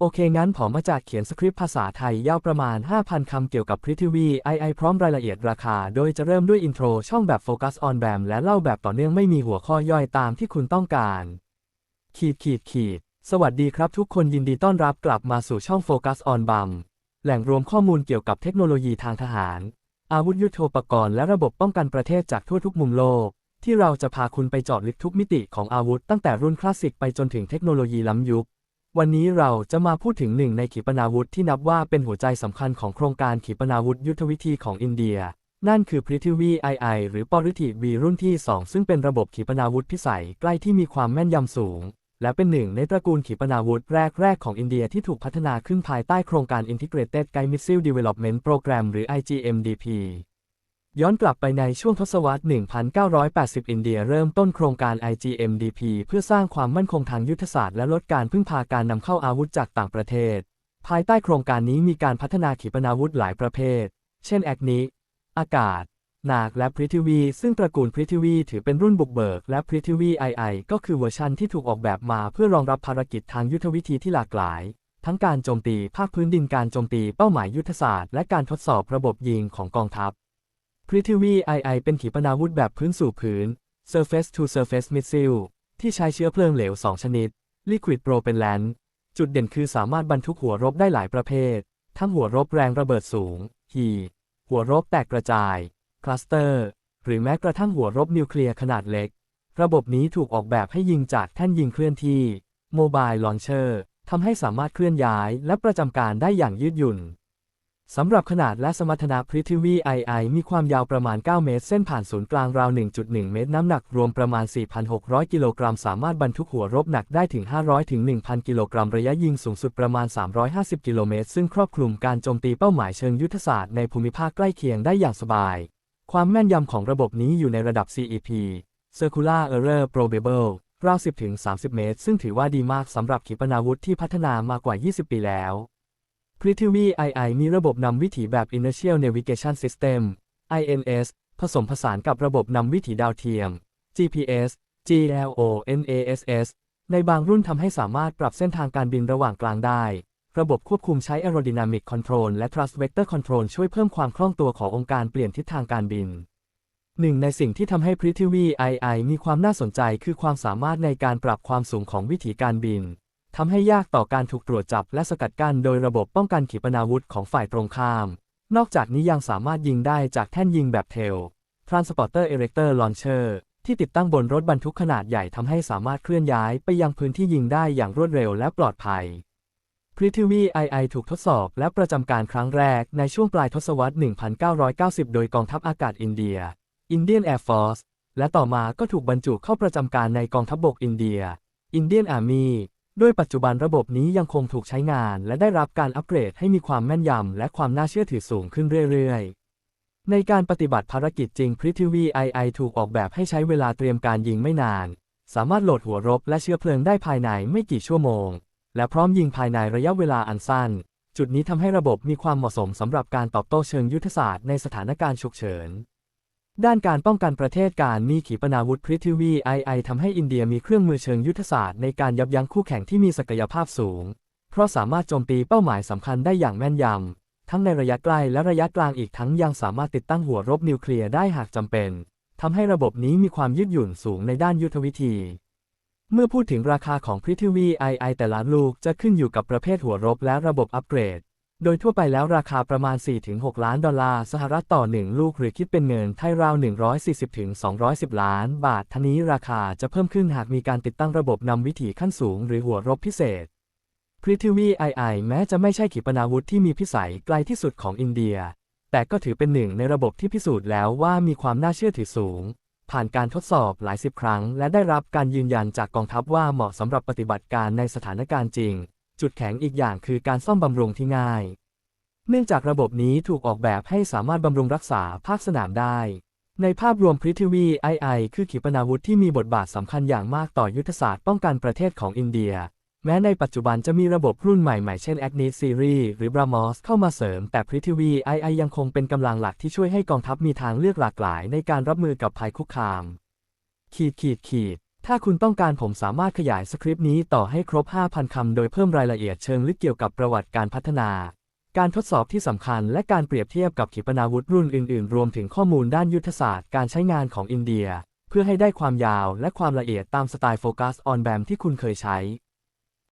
โอเคงั้นผมมาจากเขียนสคริปต์ภาษาไทยยาวประมาณ 5,000 คำเกี่ยวกับพริทวีไอไอพร้อมรายละเอียดราคา โดยจะเริ่มด้วยอินโทรช่องแบบโฟกัสออนแบมและเล่าแบบต่อเนื่องไม่มีหัวข้อย่อยตามที่คุณต้องการ ขีดขีดขีด สวัสดีครับทุกคนยินดีต้อนรับกลับมาสู่ช่องโฟกัสออนบัมแหล่งรวมข้อมูลเกี่ยวกับเทคโนโลยีทางทหาร อาวุธยุโทโธปกรณ์และระบบป้องกันประเทศจากทั่วทุกมุมโลก ที่เราจะพาคุณไปเจาะลึกทุกมิติของอาวุธตั้งแต่รุ่นคลาสสิกไปจนถึงเทคโนโลยีล้ำยุค วันนี้เราจะมาพูดถึงหนึ่งในขีปนาวุธที่นับว่าเป็นหัวใจสำคัญของโครงการขีปนาวุธยุทธวิธีของอินเดีย นั่นคือพริทิวีไอไอหรือปริธิวีรุ่นที่ 2 ซึ่งเป็นระบบขีปนาวุธพิสัยใกล้ที่มีความแม่นยำสูง และเป็นหนึ่งในตระกูลขีปนาวุธแรก ๆ ของอินเดียที่ถูกพัฒนาขึ้นภายใต้โครงการ Integrated Guided Missile Development Program หรือ IGMDP ย้อนกลับไปในช่วงทศวรรษ 1980 อินเดียเริ่มต้นโครงการ IGMDP เพื่อสร้างความมั่นคงทางยุทธศาสตร์และลดการพึ่งพาการนำเข้าอาวุธจากต่างประเทศ ภายใต้โครงการนี้มีการพัฒนาขีปนาวุธหลายประเภท เช่นแอกนิอากาศ นาคและพริทวี ซึ่งตระกูลพริทวีถือเป็นรุ่นบุกเบิก และพริทวีไอไอก็คือเวอร์ชันที่ถูกออกแบบมาเพื่อรองรับภารกิจทางยุทธวิธีที่หลากหลายทั้งการโจมตีภาคพื้นดินการโจมตีเป้าหมายยุทธศาสตร์และการทดสอบระบบยิงของกองทัพ พริทวีไอไอเป็นขีปนาวุธแบบพื้นสู่พื้น Surface to Surface Missile ที่ใช้เชื้อเพลิงเหลว 2 ชนิด Liquid Propellant จุดเด่นคือสามารถบรรทุกหัวรบได้หลายประเภท ทั้งหัวรบแรงระเบิดสูงฮีหัวรบแตกกระจายคลัสเตอร์หรือแม้กระทั่งหัวรบนิวเคลียร์ขนาดเล็ก ระบบนี้ถูกออกแบบให้ยิงจากแท่นยิงเคลื่อนที่ Mobile Launcher ทำให้สามารถเคลื่อนย้ายและประจำการได้อย่างยืดหยุ่น สำหรับขนาดและสมรรถนะพริทวีไอมีความยาวประมาณ 9 เมตร เส้นผ่านศูนย์กลางราว 1.1 เมตร น้ำหนักรวมประมาณ 4,600 กิโลกรัม สามารถบรรทุกหัวรบหนักได้ถึง 500 ถึง 1,000 กิโลกรัม ระยะยิงสูงสุดประมาณ 350 กิโลเมตร ซึ่งครอบคลุมการโจมตีเป้าหมายเชิงยุทธศาสตร์ในภูมิภาคใกล้เคียงได้อย่างสบาย ความแม่นยำของระบบนี้อยู่ในระดับ CEP Circular Error Probable ราว 10-30 เมตร ซึ่งถือว่าดีมากสำหรับขีปนาวุธที่พัฒนามากว่า 20 ปีแล้ว พริทวีไอไอมีระบบนำวิถีแบบ Inertial Navigation System INS ผสมผสานกับระบบนำวิถีดาวเทียม GPS GLONASS ในบางรุ่นทำให้สามารถปรับเส้นทางการบินระหว่างกลางได้ ระบบควบคุมใช้ Aerodynamic Control และ Thrust Vector Control ช่วยเพิ่มความคล่องตัวขององค์การเปลี่ยนทิศทางการบินหนึ่งในสิ่งที่ทำให้พริทวีไอไอมีความน่าสนใจคือความสามารถในการปรับความสูงของวิถีการบิน ทำให้ยากต่อการถูกตรวจจับและสกัดกั้นโดยระบบป้องกันขีปนาวุธของฝ่ายตรงข้าม นอกจากนี้ยังสามารถยิงได้จากแท่นยิงแบบเทล Transporter Erector Launcher ที่ติดตั้งบนรถบรรทุกขนาดใหญ่ทำให้สามารถเคลื่อนย้ายไปยังพื้นที่ยิงได้อย่างรวดเร็วและปลอดภัยพริทวีไอไอถูกทดสอบและประจำการครั้งแรกในช่วงปลายทศวรรษ 1990 โดยกองทัพอากาศอินเดีย Indian Air Force และต่อมาก็ถูกบรรจุเข้าประจำการในกองทัพบบกอินเดีย Indian Army ด้วยปัจจุบันระบบนี้ยังคงถูกใช้งาน และได้รับการอัปเกรดให้มีความแม่นยำและความน่าเชื่อถือสูงขึ้นเรื่อยๆ ในการปฏิบัติภารกิจจริงพริทวีไอไอถูกออกแบบให้ใช้เวลาเตรียมการยิงไม่นาน สามารถโหลดหัวรบและเชื้อเพลิงได้ภายในไม่กี่ชั่วโมง และพร้อมยิงภายในระยะเวลาอันสั้น จุดนี้ทำให้ระบบมีความเหมาะสมสำหรับการตอบโต้เชิงยุทธศาสตร์ในสถานการณ์ฉุกเฉิน ด้านการป้องกันประเทศการมีขีปนาวุธพริทวีไอไอทำให้อินเดียมีเครื่องมือเชิงยุทธศาสตร์ในการยับยั้งคู่แข่งที่มีศักยภาพสูง เพราะสามารถโจมตีเป้าหมายสำคัญได้อย่างแม่นยำ ทั้งในระยะใกล้และระยะกลางอีกทั้งยังสามารถติดตั้งหัวรบนิวเคลียร์ได้หากจำเป็นทำให้ระบบนี้มีความยืดหยุ่นสูงในด้านยุทธวิธี เมื่อพูดถึงราคาของพริทวีไอไอแต่ละลูกจะขึ้นอยู่กับประเภทหัวรบและระบบอัปเกรด โดยทั่วไปแล้วราคาประมาณ 4-6 ล้านดอลลาร์สหรัฐต่อ 1 ลูกหรือคิดเป็นเงินไทยราว 140-210 ล้านบาททั้งนี้ราคาจะเพิ่มขึ้นหากมีการติดตั้งระบบนำวิถีขั้นสูงหรือหัวรบพิเศษพริทวีไอไอแม้จะไม่ใช่ขีปนาวุธที่มีพิสัยไกลที่สุดของอินเดีย แต่ก็ถือเป็นหนึ่งในระบบที่พิสูจน์แล้วว่ามีความน่าเชื่อถือสูง ผ่านการทดสอบหลายสิบครั้ง และได้รับการยืนยันจากกองทัพว่าเหมาะสำหรับปฏิบัติการในสถานการณ์จริง จุดแข็งอีกอย่างคือการซ่อมบำรุงที่ง่าย เนื่องจากระบบนี้ถูกออกแบบให้สามารถบำรุงรักษาภาคสนามได้ ในภาพรวมพริทวีไอไอคือขีปนาวุธที่มีบทบาทสำคัญอย่างมากต่อยุทธศาสตร์ป้องกันประเทศของอินเดีย แม้ในปัจจุบันจะมีระบบรุ่นใหม่ๆ เช่น Agnes Series หรือ BrahMos เข้ามาเสริม แต่พริทวีไอไอยังคงเป็นกำลังหลักที่ช่วยให้กองทัพมีทางเลือกหลากหลาย ในการรับมือกับภัยคุกคาม ขีดขีดขีด ถ้าคุณต้องการผมสามารถขยายสคริปต์นี้ต่อให้ครบ 5,000 คำ โดยเพิ่มรายละเอียดเชิงลึกเกี่ยวกับประวัติการพัฒนา การทดสอบที่สำคัญและการเปรียบเทียบกับขีปนาวุธรุ่นอื่น ๆ รวมถึงข้อมูลด้านยุทธศาสตร์การใช้งานของอินเดีย เพื่อให้ได้ความยาวและความละเอียดตามสไตล์โฟกัสออนแบมที่คุณเคยใช้